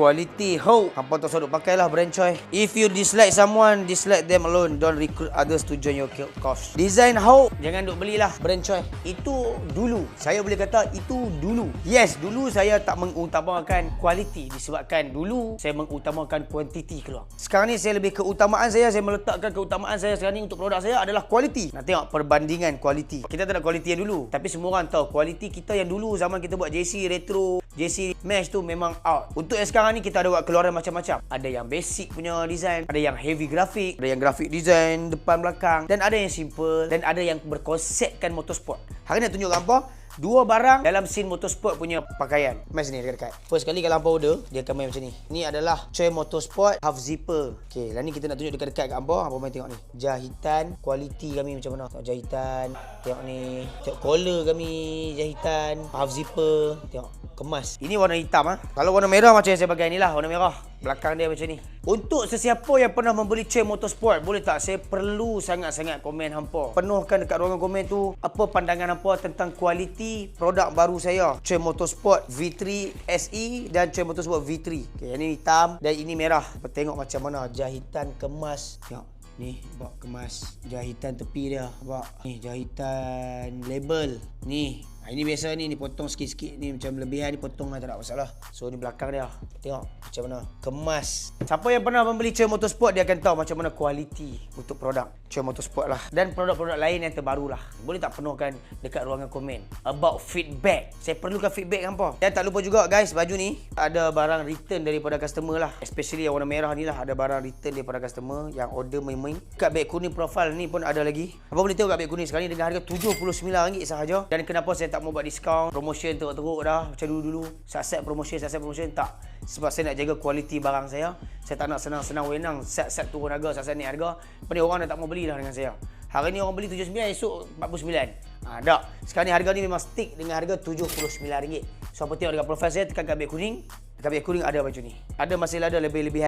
Quality. How Hampa tak sodok pakai lah brand Choi If you dislike someone Dislike them alone. Don't recruit others to join your cause Design how Jangan duk belilah brand Choi Itu dulu. Saya boleh kata itu dulu. Yes dulu saya tak mengutamakan quality Disebabkan dulu Saya mengutamakan quantity keluar. Sekarang ni saya lebih keutamaan saya Saya meletakkan keutamaan saya sekarang ni Untuk produk saya adalah quality. Nak tengok perbandingan quality. Kita tak nak quality yang dulu Tapi semua orang tahu Quality kita yang dulu Zaman kita buat JC retro JC mesh tu memang out Untuk yang sekarang ni Kita ada buat keluaran macam-macam Ada yang basic punya design Ada yang heavy graphic Ada yang graphic design Depan belakang Dan ada yang simple Dan ada yang berkonsepkan motorsport Hari ni nak tunjuk apa Dua barang dalam scene motorsport punya pakaian. Mai sini dekat-dekat. First kali kalau hampa order, dia akan main macam ni. Ni adalah Choi Motorsport half zipper. Okey, lah ni kita nak tunjuk dekat-dekat kat hampa. Hampa main tengok ni. Jahitan, kualiti kami macam mana. Tengok jahitan. Tengok ni. Tengok collar kami, jahitan, half zipper. Tengok kemas. Ini warna hitam ah. Kalau warna merah macam yang saya pakai ni lah, warna merah. Belakang dia macam ni. Untuk sesiapa yang pernah membeli Choi Motorsport, boleh tak saya perlu sangat-sangat komen hampa. Penuhkan dekat ruangan komen tu apa pandangan hampa tentang kualiti produk baru saya. Choi Motorsport V3 SE dan Choi Motorsport V3. Okey, yang ni hitam dan ini merah. Hampa tengok macam mana jahitan kemas. Tengok. Ni, bak kemas jahitan tepi dia. Bak. Ni jahitan label. Ni, Ha, ini biasa ni, ni potong sikit-sikit ni macam lebihan ni potong lah tak ada masalah. So ni belakang dia. Tengok macam mana. Kemas. Siapa yang pernah membeli Choi Motorsport dia akan tahu macam mana kualiti untuk produk Choi Motorsport lah. Dan produk-produk lain yang terbaru lah. Boleh tak penuhkan dekat ruangan komen. About feedback. Saya perlukan feedback hampa. Dan tak lupa juga guys baju ni ada barang return daripada customer lah. Especially yang warna merah ni lah ada barang return daripada customer yang order main-main. Kat beg kuning profile ni pun ada lagi. Apa boleh tengok kat beg kuning sekarang ni dengan harga RM79 sahaja. Dan kenapa saya tak mau buat diskaun promotion teruk-teruk dah macam dulu-dulu set-set promotion set-set promotion tak sebab saya nak jaga kualiti barang saya. Saya tak nak senang-senang wenang set-set turun harga set-set naik harga. Apa ni orang dah tak mau beli dah dengan saya. Hari ni orang beli 79 esok 49 ha, tak sekarang ni harga ni memang stick dengan harga RM79 so apa tengok dekat profile saya tekan kat kuning. Beg kuning ada baju ni. Ada masih ada lebih-lebihan